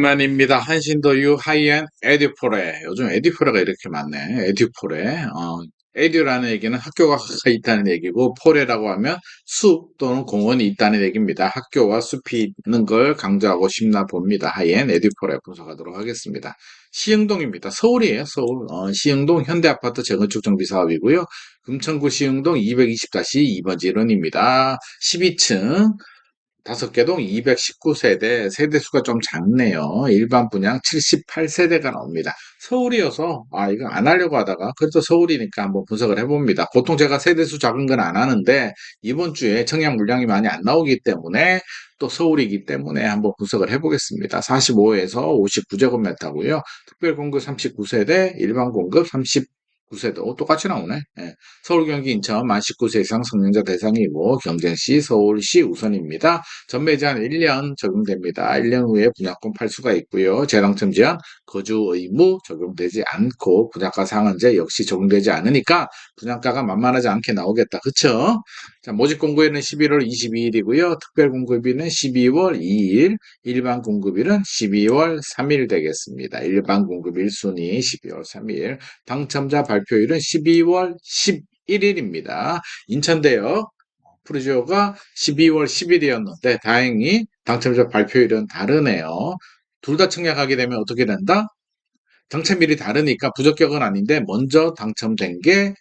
만입니다. 한신도유 하이엔 에듀포레. 요즘 에듀포레가 이렇게 많네. 에듀포레. 어, 에듀라는 얘기는 학교가 있다는 얘기고, 포레라고 하면 숲 또는 공원이 있다는 얘기입니다. 학교와 숲이 있는 걸 강조하고 싶나 봅니다. 하이엔 에듀포레 분석하도록 하겠습니다. 시흥동입니다. 서울이에요, 서울. 어, 시흥동 현대아파트 재건축 정비 사업이고요. 금천구 시흥동 220-2번 지론입니다. 12층. 다섯 개 동 219세대, 세대수가 좀 작네요. 일반 분양 78세대가 나옵니다. 서울이어서, 아, 이거 안 하려고 하다가, 그래도 서울이니까 한번 분석을 해봅니다. 보통 제가 세대수 작은 건 안 하는데, 이번 주에 청약 물량이 많이 안 나오기 때문에, 또 서울이기 때문에 한번 분석을 해보겠습니다. 45에서 59제곱미터고요. 특별 공급 39세대, 일반 공급 30 9세도 똑같이 나오네. 예. 서울, 경기, 인천 만 19세 이상 성년자 대상이고 경쟁시 서울시 우선입니다. 전매 제한 1년 적용됩니다. 1년 후에 분양권 팔 수가 있고요. 재당첨 제한 거주 의무 적용되지 않고 분양가 상한제 역시 적용되지 않으니까 분양가가 만만하지 않게 나오겠다. 그쵸? 자, 모집 공고일은 11월 22일이고요. 특별 공급일은 12월 2일, 일반 공급일은 12월 3일 되겠습니다. 일반 공급일 순위 12월 3일, 당첨자 발표일은 12월 11일입니다. 인천대역 프로지오가 12월 10일이었는데 다행히 당첨자 발표일은 다르네요. 둘 다 청약하게 되면 어떻게 된다? 당첨일이 다르니까 부적격은 아닌데 먼저 당첨된 게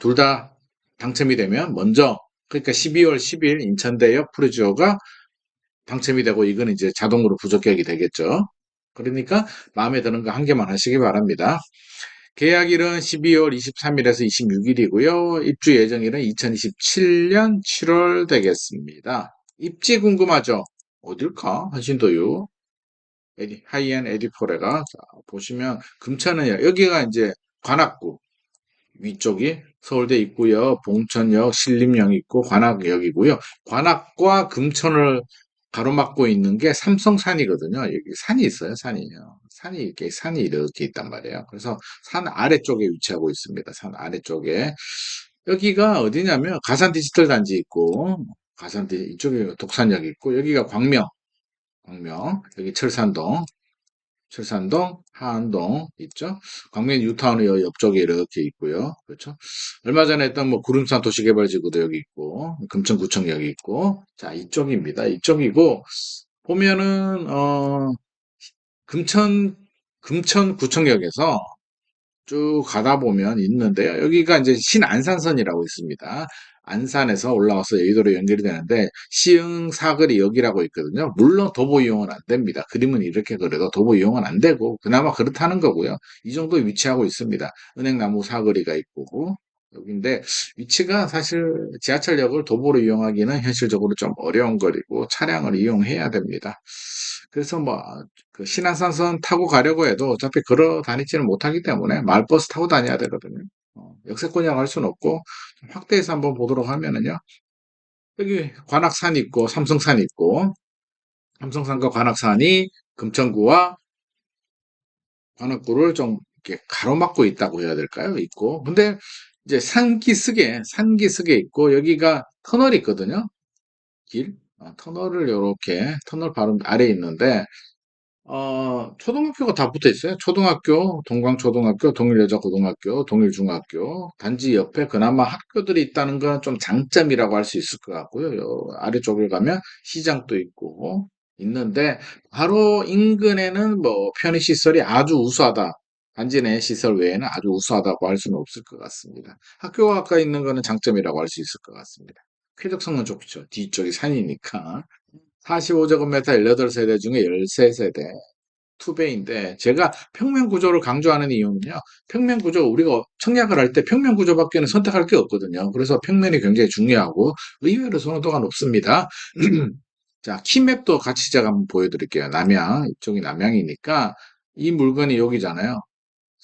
둘다 당첨이 되면 먼저 그러니까 12월 10일 인천대역 프로지오가 당첨이 되고 이건 이제 자동으로 부적격이 되겠죠. 그러니까 마음에 드는 거 한 개만 하시기 바랍니다. 계약일은 12월 23일에서 26일이고요. 입주 예정일은 2027년 7월 되겠습니다. 입지 궁금하죠? 어딜까? 한신도유. 에디, 하이엔 에디포레가 자, 보시면 금천은 여기가 이제 관악구 위쪽이 서울대 있고요. 봉천역, 신림역 있고 관악역이고요. 관악과 금천을 가로막고 있는 게 삼성산이거든요. 여기 산이 있어요, 산이요. 산이 이렇게 산이 이렇게 있단 말이에요. 그래서 산 아래쪽에 위치하고 있습니다. 산 아래쪽에 여기가 어디냐면 가산 디지털 단지 있고 가산 디 이쪽에 독산역 있고 여기가 광명, 광명 여기 철산동, 철산동, 하안동 있죠. 광명 뉴타운이 옆쪽에 이렇게 있고요. 그렇죠. 얼마 전에 했던 뭐 구름산 도시개발지구도 여기 있고 금천구청 여기 있고 자 이쪽입니다. 이쪽이고 보면은 어 금천 금천구청역에서 쭉 가다 보면 있는데요. 여기가 이제 신안산선이라고 있습니다. 안산에서 올라와서 여의도로 연결이 되는데 시흥 사거리 역이라고 있거든요. 물론 도보 이용은 안 됩니다. 그림은 이렇게 그려도 도보 이용은 안 되고 그나마 그렇다는 거고요. 이 정도 위치하고 있습니다. 은행나무 사거리가 있고 여기인데 위치가 사실 지하철역을 도보로 이용하기는 현실적으로 좀 어려운 거리고 차량을 이용해야 됩니다. 그래서 뭐 그 신안산선 타고 가려고 해도 어차피 걸어 다니지는 못하기 때문에 마을버스 타고 다녀야 되거든요. 어, 역세권이라고 할 수는 없고 확대해서 한번 보도록 하면은요. 여기 관악산 있고 삼성산 있고 삼성산과 관악산이 금천구와 관악구를 좀 이렇게 가로막고 있다고 해야 될까요? 있고 근데 이제 산기슭에 산기슭에 있고 여기가 터널이 있거든요. 길 어, 터널을 이렇게 터널 바로 아래에 있는데 어, 초등학교가 다 붙어 있어요. 초등학교, 동광초등학교, 동일여자고등학교, 동일중학교. 단지 옆에 그나마 학교들이 있다는 건 좀 장점이라고 할 수 있을 것 같고요. 요 아래쪽에 가면 시장도 있고 있는데 바로 인근에는 뭐 편의시설이 아주 우수하다. 단지 내 시설 외에는 아주 우수하다고 할 수는 없을 것 같습니다. 학교가 가까이 있는 거는 장점이라고 할 수 있을 것 같습니다. 쾌적성은 좋죠. 뒤쪽이 산이니까. 45제곱미터 18세대 중에 13세대. 투배인데 제가 평면 구조를 강조하는 이유는요. 평면 구조 우리가 청약을 할 때 평면 구조밖에는 선택할 게 없거든요. 그래서 평면이 굉장히 중요하고 의외로 선호도가 높습니다. 자, 키맵도 같이 제가 한번 보여드릴게요. 남양 이쪽이 남양이니까 이 물건이 여기잖아요.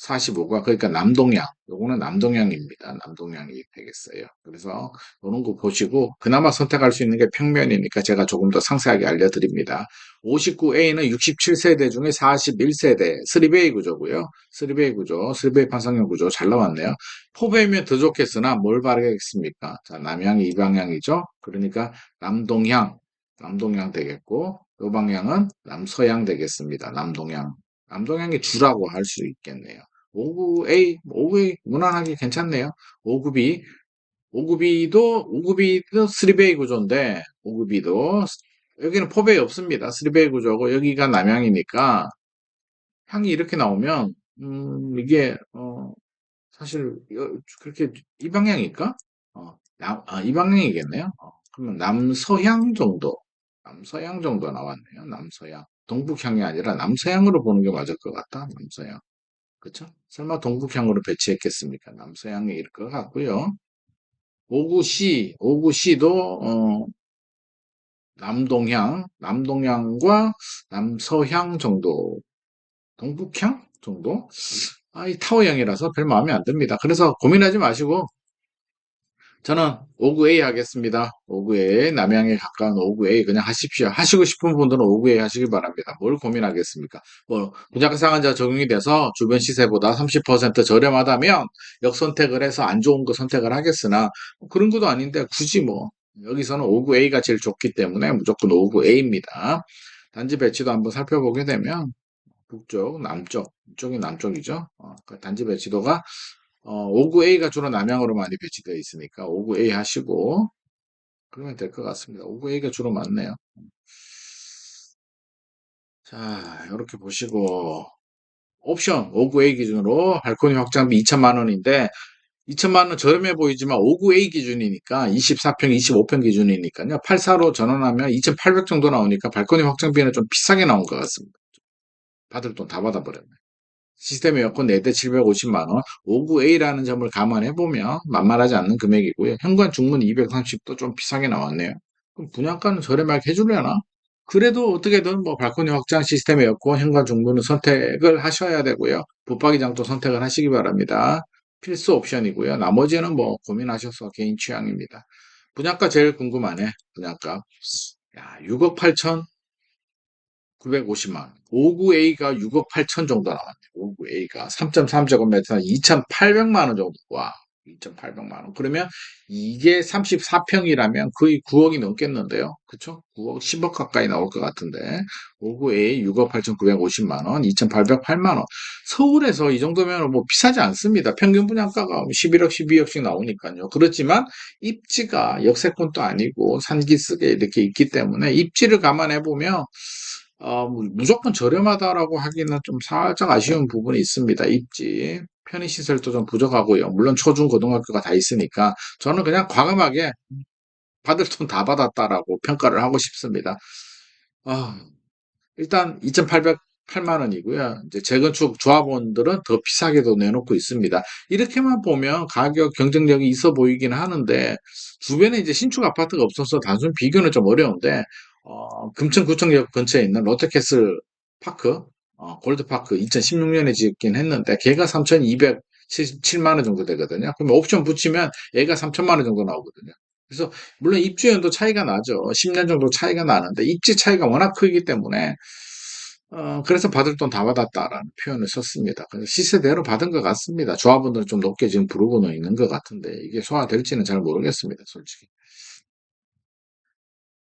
45가 그러니까 남동향 요거는 남동향입니다. 남동향이 되겠어요. 그래서 이런 거 보시고 그나마 선택할 수 있는 게 평면이니까 제가 조금 더 상세하게 알려드립니다. 59A는 67세대 중에 41세대 3베이 구조고요. 3베이 구조, 3베이 판상형 구조 잘 나왔네요. 포베이면 더 좋겠으나 뭘 바르겠습니까? 자, 남향이 이 방향이죠. 그러니까 남동향 남동향 되겠고 이 방향은 남서향 되겠습니다. 남동향. 남동향이 주라고 할 수 있겠네요. 5구A, 5구A 무난하게 괜찮네요. 5구B, 5구B도 5구B도 3베이 구조인데 5구B도 여기는 포베이 없습니다. 3베이 구조고 여기가 남향이니까 향이 이렇게 나오면 음, 이게 어, 사실 그렇게 이 방향일까? 어, 남, 아, 이 방향이겠네요. 어, 그러면 남서향 정도, 남서향 정도 나왔네요. 남서향. 동북향이 아니라 남서향으로 보는 게 맞을 것 같다. 남서향. 그쵸? 설마 동북향으로 배치했겠습니까? 남서향일 것 같고요. 5구C, 5구C도 어, 남동향, 남동향과 남서향 정도, 동북향 정도? 아, 이 타워형이라서 별 마음에 안 듭니다. 그래서 고민하지 마시고 저는 5구A 하겠습니다. 5구A 남양에 가까운 5구A 그냥 하십시오. 하시고 싶은 분들은 5구A 하시길 바랍니다. 뭘 고민하겠습니까? 뭐 분양가 상한자 적용이 돼서 주변 시세보다 30% 저렴하다면 역선택을 해서 안 좋은 거 선택을 하겠으나 그런 것도 아닌데 굳이 뭐 여기서는 5구A가 제일 좋기 때문에 무조건 5구A입니다. 단지 배치도 한번 살펴보게 되면 북쪽, 남쪽, 이쪽이 남쪽이죠. 어, 그 단지 배치도가 어, 59A가 주로 남향으로 많이 배치되어 있으니까 59A 하시고 그러면 될 것 같습니다. 59A가 주로 많네요. 자, 이렇게 보시고 옵션 59A 기준으로 발코니 확장비 2천만 원인데 2천만 원 저렴해 보이지만 59A 기준이니까 24평, 25평 기준이니까요. 84로 전환하면 2,800 정도 나오니까 발코니 확장비는 좀 비싸게 나온 것 같습니다. 받을 돈 다 받아버렸네. 시스템 에어컨 4대 750만원, 59A라는 점을 감안해보면 만만하지 않는 금액이고요. 현관 중문 230도 좀 비싸게 나왔네요. 그럼 분양가는 저렴하게 해주려나? 그래도 어떻게든 뭐 발코니 확장 시스템 에어컨, 현관 중문은 선택을 하셔야 되고요. 붙박이장도 선택을 하시기 바랍니다. 필수 옵션이고요. 나머지는 뭐 고민하셔서 개인 취향입니다. 분양가 제일 궁금하네. 분양가. 야, 6억 8천 950만. 59A가 6억 8천 정도 나왔네. 59A가 3.3제곱미터 2,800만 원 정도. 와, 2,800만 원. 그러면 이게 34평이라면 거의 9억이 넘겠는데요. 그쵸? 9억, 10억 가까이 나올 것 같은데. 59A 6억 8,950만 원, 2,808만 원. 서울에서 이 정도면 뭐 비싸지 않습니다. 평균 분양가가 11억, 12억씩 나오니까요. 그렇지만 입지가 역세권도 아니고 산기슭에 이렇게 있기 때문에 입지를 감안해 보면 어, 뭐 무조건 저렴하다라고 하기는 좀 살짝 아쉬운 부분이 있습니다. 입지. 편의시설도 좀 부족하고요. 물론 초중 고등학교가 다 있으니까 저는 그냥 과감하게 받을 돈 다 받았다라고 평가를 하고 싶습니다. 아, 일단 2,808만 원이고요. 이제 재건축 조합원들은 더 비싸게도 내놓고 있습니다. 이렇게만 보면 가격 경쟁력이 있어 보이긴 하는데 주변에 이제 신축 아파트가 없어서 단순 비교는 좀 어려운데 어, 금천구청역 근처에 있는 롯데캐슬 파크, 어, 골드파크 2016년에 짓긴 했는데 걔가 3,207만 원 정도 되거든요. 그럼 옵션 붙이면 얘가 3천만 원 정도 나오거든요. 그래서 물론 입주연도 차이가 나죠. 10년 정도 차이가 나는데 입지 차이가 워낙 크기 때문에 어, 그래서 받을 돈 다 받았다라는 표현을 썼습니다. 그래서 시세대로 받은 것 같습니다. 조합원들은 좀 높게 지금 부르고는 있는 것 같은데 이게 소화될지는 잘 모르겠습니다. 솔직히.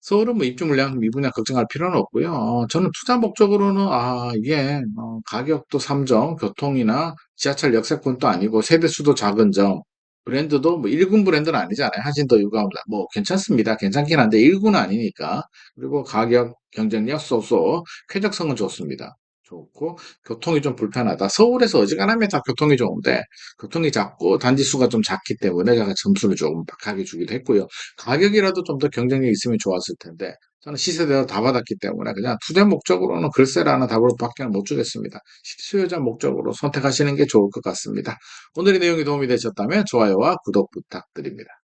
서울은 뭐 입주 물량 미분양 걱정할 필요는 없고요. 어, 저는 투자 목적으로는 아 이게 어, 가격도 3점, 교통이나 지하철 역세권도 아니고 세대수도 작은 점, 브랜드도 뭐 1군 브랜드는 아니잖아요. 한신더 유가입니다. 뭐 괜찮습니다. 괜찮긴 한데 1군은 아니니까. 그리고 가격, 경쟁력 쏘쏘, 쾌적성은 좋습니다. 좋고 교통이 좀 불편하다. 서울에서 어지간하면 다 교통이 좋은데 교통이 작고 단지 수가 좀 작기 때문에 제가 점수를 조금 박하게 주기도 했고요. 가격이라도 좀 더 경쟁력이 있으면 좋았을 텐데 저는 시세대로 다 받았기 때문에 그냥 투자 목적으로는 글쎄라는 답을 밖에 못 주겠습니다. 실수요자 목적으로 선택하시는 게 좋을 것 같습니다. 오늘의 내용이 도움이 되셨다면 좋아요와 구독 부탁드립니다.